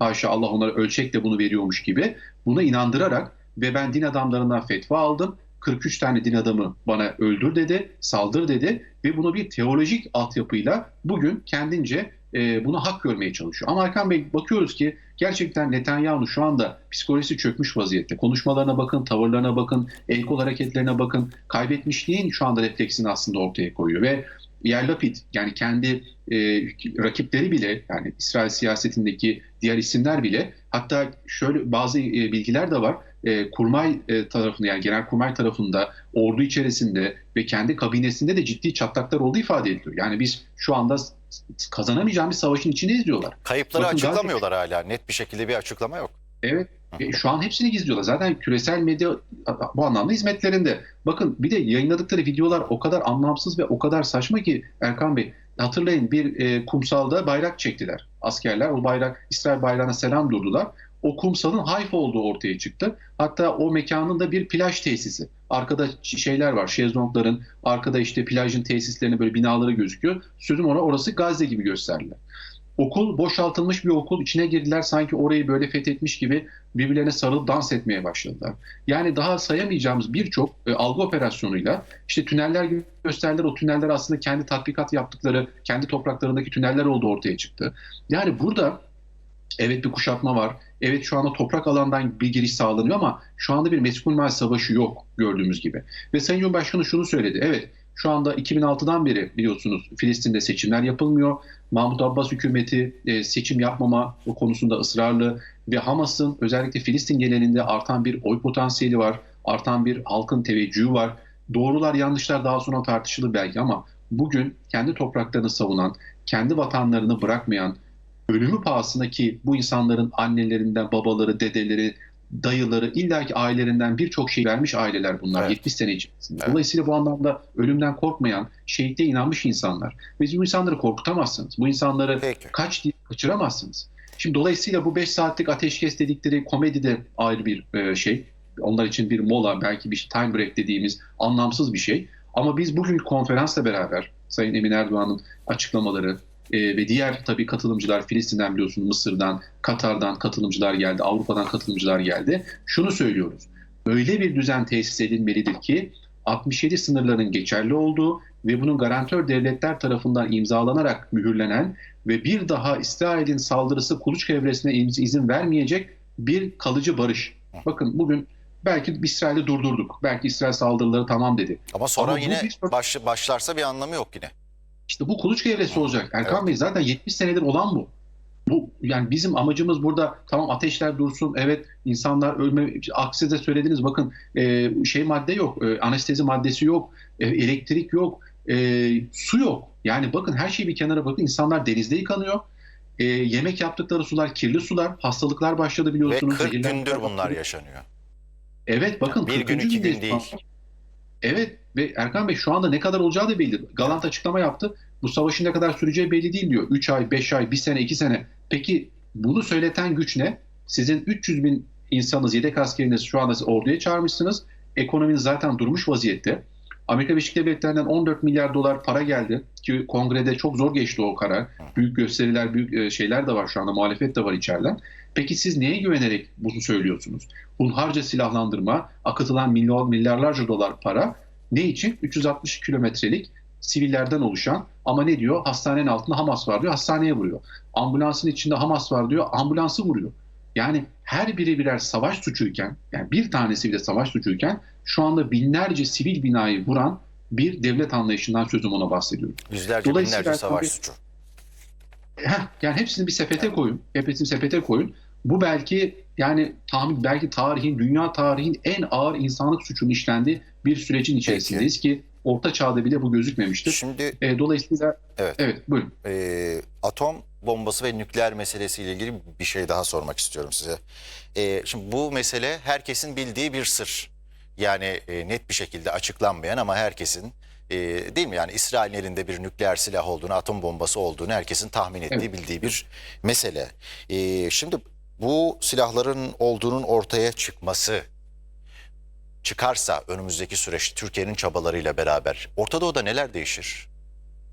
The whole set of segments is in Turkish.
haşa Allah onlara ölçekle bunu veriyormuş gibi buna inandırarak ve ben din adamlarından fetva aldım. 43 tane din adamı bana öldür dedi, saldır dedi ve bunu bir teolojik altyapıyla bugün kendince e, buna hak görmeye çalışıyor. Ama Erkan Bey bakıyoruz ki gerçekten Netanyahu şu anda psikolojisi çökmüş vaziyette. Konuşmalarına bakın, tavırlarına bakın, el kol hareketlerine bakın. Kaybetmişliğin şu anda refleksini aslında ortaya koyuyor ve Yair Lapid yani kendi e, rakipleri bile yani İsrail siyasetindeki diğer isimler bile hatta şöyle bazı e, bilgiler de var. E, kurmay e, tarafında yani genel kurmay tarafında ordu içerisinde ve kendi kabinesinde de ciddi çatlaklar olduğu ifade ediliyor. Yani biz şu anda kazanamayacağımız savaşın içindeyiz diyorlar. Kayıpları Bakın açıklamıyorlar hala. Net bir şekilde bir açıklama yok. Evet. E, şu an hepsini gizliyorlar. Zaten küresel medya bu anlamda hizmetlerinde. Bakın bir de yayınladıkları videolar o kadar anlamsız ve o kadar saçma ki Erkan Bey hatırlayın bir e, kumsalda bayrak çektiler askerler. O bayrak İsrail bayrağına selam durdular. O kumsalın Hayfa olduğu ortaya çıktı. Hatta o mekanın da bir plaj tesisi. Arkada şeyler var, şezlongların, arkada işte plajın tesislerine böyle binaları gözüküyor. Sözüm ona orası Gazze gibi gösterdiler. Okul boşaltılmış bir okul. içine girdiler sanki orayı böyle fethetmiş gibi birbirlerine sarılıp dans etmeye başladılar. Yani daha sayamayacağımız birçok e, algı operasyonuyla işte tüneller gösterdiler. O tüneller aslında kendi tatbikat yaptıkları, kendi topraklarındaki tüneller olduğu ortaya çıktı. Yani burada evet bir kuşatma var. Evet şu anda toprak alandan bir giriş sağlanıyor ama şu anda bir meskul mal savaşı yok gördüğümüz gibi. Ve Sayın Cumhurbaşkanı şunu söyledi. Evet şu anda 2006'dan beri biliyorsunuz Filistin'de seçimler yapılmıyor. Mahmut Abbas hükümeti e, seçim yapmama konusunda ısrarlı ve Hamas'ın özellikle Filistin genelinde artan bir oy potansiyeli var. Artan bir halkın teveccühü var. Doğrular yanlışlar daha sonra tartışılır belki ama bugün kendi topraklarını savunan, kendi vatanlarını bırakmayan, ölümü pahasına ki bu insanların annelerinden, babaları, dedeleri, dayıları, illaki ailelerinden birçok şey vermiş aileler bunlar Evet. 70 sene içerisinde. Evet. Dolayısıyla bu anlamda ölümden korkmayan, şehitliğe inanmış insanlar. Ve bu insanları korkutamazsınız. Bu insanları Peki. kaç diye kaçıramazsınız. Şimdi dolayısıyla bu 5 saatlik ateşkes dedikleri komedi de ayrı bir e, şey. Onlar için bir mola, belki bir time break dediğimiz anlamsız bir şey. Ama biz bugünkü konferansla beraber Sayın Emin Erdoğan'ın açıklamaları e, ve diğer tabii katılımcılar Filistin'den biliyorsunuz Mısır'dan, Katar'dan katılımcılar geldi, Avrupa'dan katılımcılar geldi. Şunu söylüyoruz. Öyle bir düzen tesis edilmelidir ki 67 sınırların geçerli olduğu ve bunun garantör devletler tarafından imzalanarak mühürlenen ve bir daha İsrail'in saldırısı kuluçka evresine iz- izin vermeyecek bir kalıcı barış. Bakın bugün belki İsrail'i durdurduk. Belki İsrail saldırıları tamam dedi. Ama sonra Ama yine bir- baş, başlarsa bir anlamı yok yine. İşte bu kuluçka evresi olacak. Erkan Evet. Bey zaten 70 senedir olan bu. Bu yani bizim amacımız burada tamam ateşler dursun. Evet insanlar ölme aksi de söylediniz bakın e, şey madde yok. e, anestezi maddesi yok. e, elektrik yok. e, su yok. Yani bakın her şeyi bir kenara bakın. insanlar denizde yıkanıyor. E, yemek yaptıkları sular kirli sular. Hastalıklar başladı Ve biliyorsunuz. 40 zehirlenmeler gündür bunlar yaşanıyor. Evet bakın Bir gün, 40. iki gün değil. Evet ve Erkan Bey şu anda ne kadar olacağı da belli. Galant açıklama yaptı. Bu savaşın ne kadar süreceği belli değil diyor. 3 ay, 5 ay, 1 sene, 2 sene. Peki bunu söyleten güç ne? Sizin 300 bin insanınız, yedek askeriniz şu anda orduya çağırmışsınız. Ekonominiz zaten durmuş vaziyette. Amerika Birleşik Devletleri'nden 14 milyar dolar para geldi ki kongrede çok zor geçti o karar. Büyük gösteriler, büyük e, şeyler de var şu anda, muhalefet de var içeriden. Peki siz neye güvenerek bunu söylüyorsunuz? Hunharca silahlandırma, akıtılan milyon, milyarlarca dolar para ne için? 360 kilometrelik sivillerden oluşan ama ne diyor? Hastanenin altında Hamas var diyor, hastaneye vuruyor. Ambulansın içinde Hamas var diyor, ambulansı vuruyor. Yani her biri birer savaş suçuyken, yani bir tanesi bile savaş suçuyken şu anda binlerce sivil binayı vuran bir devlet anlayışından sözüm ona bahsediyorum. Yüzlerce Dolayısıyla binlerce savaş tabii- suçu. Heh, yani hepsini bir sepete koyun. Hepsini sepete koyun. Bu belki yani tahmin belki tarihin, dünya tarihin en ağır insanlık suçunun işlendiği bir sürecin içerisindeyiz ki orta çağda bile bu gözükmemiştir. Şimdi E, dolayısıyla Evet. evet buyurun. e, atom bombası ve nükleer meselesiyle ilgili bir şey daha sormak istiyorum size. E, şimdi bu mesele herkesin bildiği bir sır. Yani e, net bir şekilde açıklanmayan ama herkesin e, değil mi? Yani İsrail'in elinde bir nükleer silah olduğunu, atom bombası olduğunu herkesin tahmin ettiği, Evet. bildiği bir mesele. E, şimdi bu silahların olduğunun ortaya çıkması çıkarsa önümüzdeki süreç Türkiye'nin çabalarıyla beraber Orta Doğu'da neler değişir?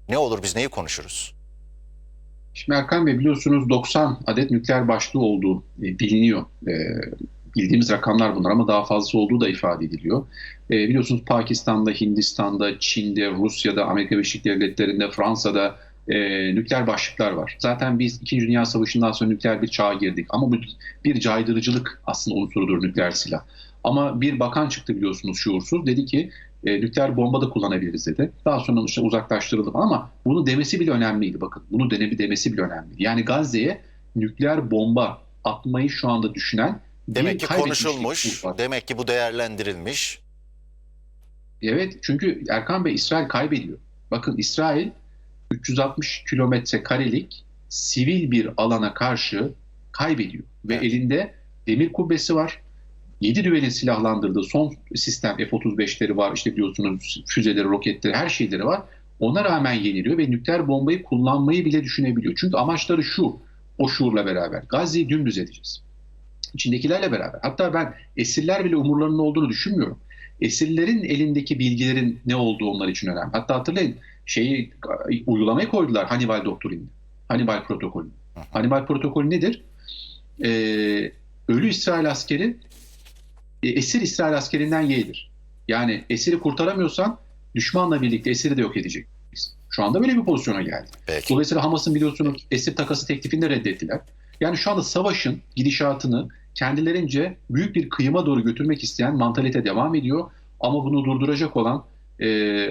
Ne olur biz neyi konuşuruz? Şimdi Erkan Bey biliyorsunuz 90 adet nükleer başlığı olduğu e, biliniyor. E, bildiğimiz rakamlar bunlar ama daha fazlası olduğu da ifade ediliyor. E, biliyorsunuz Pakistan'da, Hindistan'da, Çin'de, Rusya'da, Amerika Birleşik Devletleri'nde, Fransa'da e, nükleer başlıklar var. Zaten biz 2. Dünya Savaşı'ndan sonra nükleer bir çağa girdik. Ama bu bir caydırıcılık aslında unsurudur nükleer silah. Ama bir bakan çıktı biliyorsunuz şuursuz. Dedi ki e, nükleer bomba da kullanabiliriz dedi. Daha sonra işte uzaklaştırıldı ama bunu demesi bile önemliydi bakın. Bunu dene, demesi bile önemliydi. Yani Gazze'ye nükleer bomba atmayı şu anda düşünen Demek ki konuşulmuş, demek ki bu değerlendirilmiş. Evet çünkü Erkan Bey İsrail kaybediyor. Bakın İsrail 360 kilometre karelik sivil bir alana karşı kaybediyor. Ve elinde demir kubbesi var. 7 düvelin silahlandırdığı son sistem F-35'leri var. İşte biliyorsunuz füzeleri, roketleri, her şeyleri var. Ona rağmen yeniliyor ve nükleer bombayı kullanmayı bile düşünebiliyor. Çünkü amaçları şu, o şuurla beraber. Gazze'yi dümdüz edeceğiz. İçindekilerle beraber. Hatta ben esirler bile umurlarının olduğunu düşünmüyorum. Esirlerin elindeki bilgilerin ne olduğu onlar için önemli. Hatta hatırlayın şeyi uygulamayı koydular Hannibal doktrinini. Hannibal protokolü. Hannibal protokolü nedir? Ee, ölü İsrail askeri e, esir İsrail askerinden yeğdir. Yani esiri kurtaramıyorsan düşmanla birlikte esiri de yok edeceksin. Şu anda böyle bir pozisyona geldi. Peki. Dolayısıyla Hamas'ın biliyorsunuz esir takası teklifini de reddettiler. Yani şu anda savaşın gidişatını kendilerince büyük bir kıyıma doğru götürmek isteyen mantalite devam ediyor. Ama bunu durduracak olan e,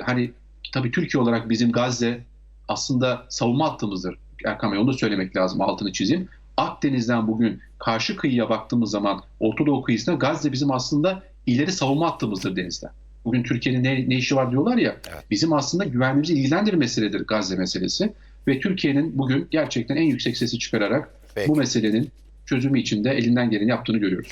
hani tabii Türkiye olarak bizim Gazze aslında savunma hattımızdır. Erkan Bey onu da söylemek lazım altını çizeyim. Akdeniz'den bugün karşı kıyıya baktığımız zaman Orta Doğu kıyısına Gazze bizim aslında ileri savunma hattımızdır denizden. Bugün Türkiye'nin ne, ne işi var diyorlar ya. Evet. Bizim aslında güvenliğimizi ilgilendiren meseledir Gazze meselesi. Ve Türkiye'nin bugün gerçekten en yüksek sesi çıkararak Peki. bu meselenin çözümü için de elinden geleni yaptığını görüyoruz.